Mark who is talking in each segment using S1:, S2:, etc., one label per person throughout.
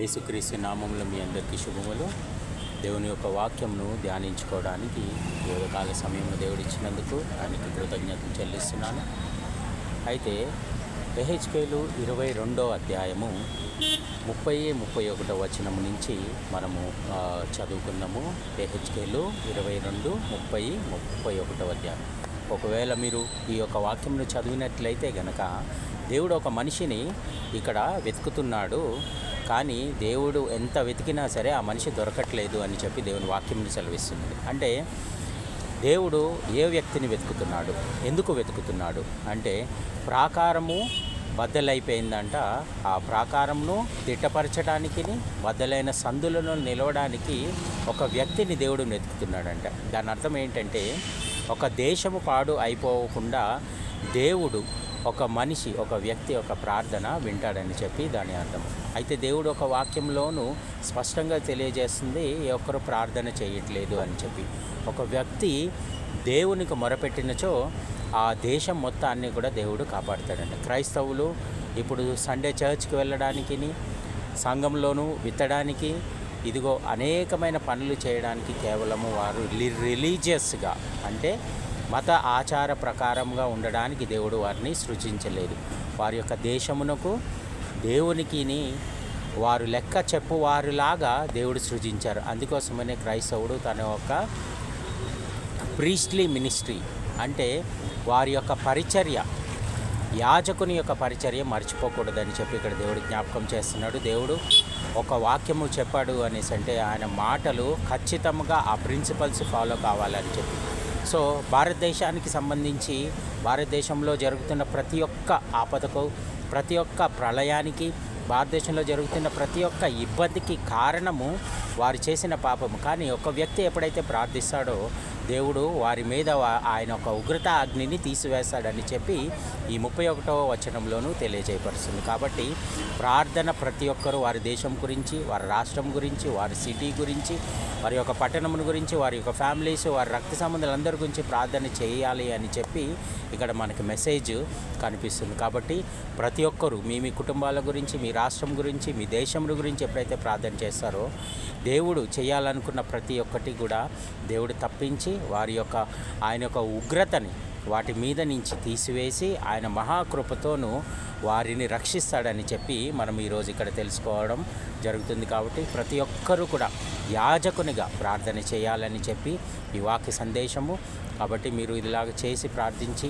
S1: యేసుక్రీస్తు నామంలో మీ అందరికీ శుభములు. దేవుని యొక్క వాక్యంను ధ్యానించుకోవడానికి కాల సమయంలో దేవుడు ఇచ్చినందుకు ఆయనకి కృతజ్ఞతలు చెల్లిస్తున్నాను. అయితే ఎహెచ్కేలు ఇరవై రెండో అధ్యాయము ముప్పై ముప్పై ఒకటో వచనం నుంచి మనము చదువుకున్నాము ఎహెచ్కేలు ఇరవై రెండు ముప్పై ముప్పై ఒకటో అధ్యాయం. ఒకవేళ మీరు ఈ యొక్క వాక్యంను చదివినట్లయితే గనక దేవుడు ఒక మనిషిని ఇక్కడ వెతుకుతున్నాడు. కానీ దేవుడు ఎంత వెతికినా సరే ఆ మనిషి దొరకట్లేదు అని చెప్పి దేవుని వాక్యం సెలవిస్తుంది. అంటే దేవుడు ఏ వ్యక్తిని వెతుకుతున్నాడు? ఎందుకు వెతుకుతున్నాడు? అంటే ప్రాకారము బద్దలైపోయిందంట. ఆ ప్రాకారంను తిట్టపరచడానికి బద్దలైన సందులను నిలవడానికి ఒక వ్యక్తిని దేవుడు వెతుకుతున్నాడంట. దాని అర్థం ఏంటంటే ఒక దేశము పాడు అయిపోకుండా దేవుడు ఒక మనిషి ఒక వ్యక్తి ఒక ప్రార్థన వింటాడని చెప్పి దాని అర్థం. అయితే దేవుడు ఒక వాక్యంలోనూ స్పష్టంగా తెలియజేస్తుంది ఏ ఒక్కరు ప్రార్థన చేయట్లేదు అని చెప్పి. ఒక వ్యక్తి దేవునికి మొరపెట్టినచో ఆ దేశం మొత్తాన్ని కూడా దేవుడు కాపాడుతాడండి క్రైస్తవులు ఇప్పుడు సండే చర్చ్కి వెళ్ళడానికి సంఘంలోనూ విత్తడానికి ఇదిగో అనేకమైన పనులు చేయడానికి కేవలము వారు రిలీజియస్గా అంటే మత ఆచార ప్రకారంగా ఉండడానికి దేవుడు వారిని సృజించలేదు. వారి యొక్క దేశమునకు దేవునికిని వారు లెక్క చెప్పువారులాగా దేవుడు సృజించారు. అందుకోసమనే క్రైస్తవుడు తన యొక్క ప్రీస్ట్లీ మినిస్ట్రీ అంటే వారి యొక్క పరిచర్య యాజకుని యొక్క పరిచర్య మర్చిపోకూడదని చెప్పి ఇక్కడ దేవుడు జ్ఞాపకం చేస్తున్నాడు. దేవుడు ఒక వాక్యము చెప్పాడు అనేసి అంటే ఆయన మాటలు ఖచ్చితంగా ఆ ప్రిన్సిపల్స్ ఫాలో కావాలని చెప్పి. సో భారతదేశానికి సంబంధించి భారతదేశంలో జరుగుతున్న ప్రతి ఒక్క ఆపదకు ప్రతి ఒక్క ప్రళయానికి భారతదేశంలో జరుగుతున్న ప్రతి ఒక్క ఇబ్బందికి కారణము వారు చేసిన పాపము. కానీ ఒక వ్యక్తి ఎప్పుడైతే ప్రార్థిస్తాడో దేవుడు వారి మీద ఆయన ఒక ఉగ్రత అగ్నిని తీసివేస్తాడని చెప్పి ఈ ముప్పై ఒకటవ వచనంలోనూ తెలియజేయపరుస్తుంది కాబట్టి ప్రార్థన ప్రతి ఒక్కరూ వారి దేశం గురించి వారి రాష్ట్రం గురించి వారి సిటీ గురించి వారి యొక్క పట్టణం గురించి వారి యొక్క ఫ్యామిలీస్ వారి రక్త సంబంధాలందరి గురించి ప్రార్థన చేయాలి అని చెప్పి ఇక్కడ మనకి మెసేజ్ కనిపిస్తుంది. కాబట్టి ప్రతి ఒక్కరూ మీ మీ కుటుంబాల గురించి మీ రాష్ట్రం గురించి మీ దేశం గురించి ఎప్పుడైతే ప్రార్థన చేస్తారో దేవుడు చేయాలనుకున్న ప్రతి ఒక్కటి కూడా దేవుడు తప్పించి వారి యొక్క ఆయన యొక్క ఉగ్రతని వాటి మీద నుంచి తీసివేసి ఆయన మహాకృపతోనూ వారిని రక్షిస్తాడని చెప్పి మనం ఈరోజు ఇక్కడ తెలుసుకోవడం జరుగుతుంది కాబట్టి ప్రతి ఒక్కరూ కూడా యాజకునిగా ప్రార్థన చేయాలని చెప్పి ఈ వాక్య సందేశము. కాబట్టి మీరు ఇలాగ చేసి ప్రార్థించి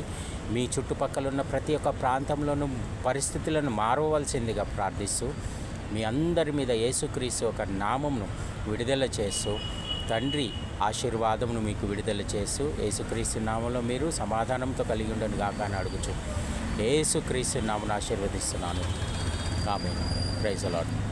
S1: మీ చుట్టుపక్కల ఉన్న ప్రతి ఒక్క ప్రాంతంలోనూ పరిస్థితులను మారవలసిందిగా ప్రార్థిస్తూ మీ అందరి మీద యేసుక్రీస్తు ఒక నామమును విడుదల చేస్తూ తండ్రి ఆశీర్వాదమును మీకు విడుదల చేస్తూ యేసుక్రీస్తు నామంలో మీరు సమాధానంతో కలిగి ఉండను గాక అని అడుగుచు. ఏసుక్రీస్తు నామను ఆశీర్వదిస్తున్నాను. ఆమె ప్రైజ్ అలాట్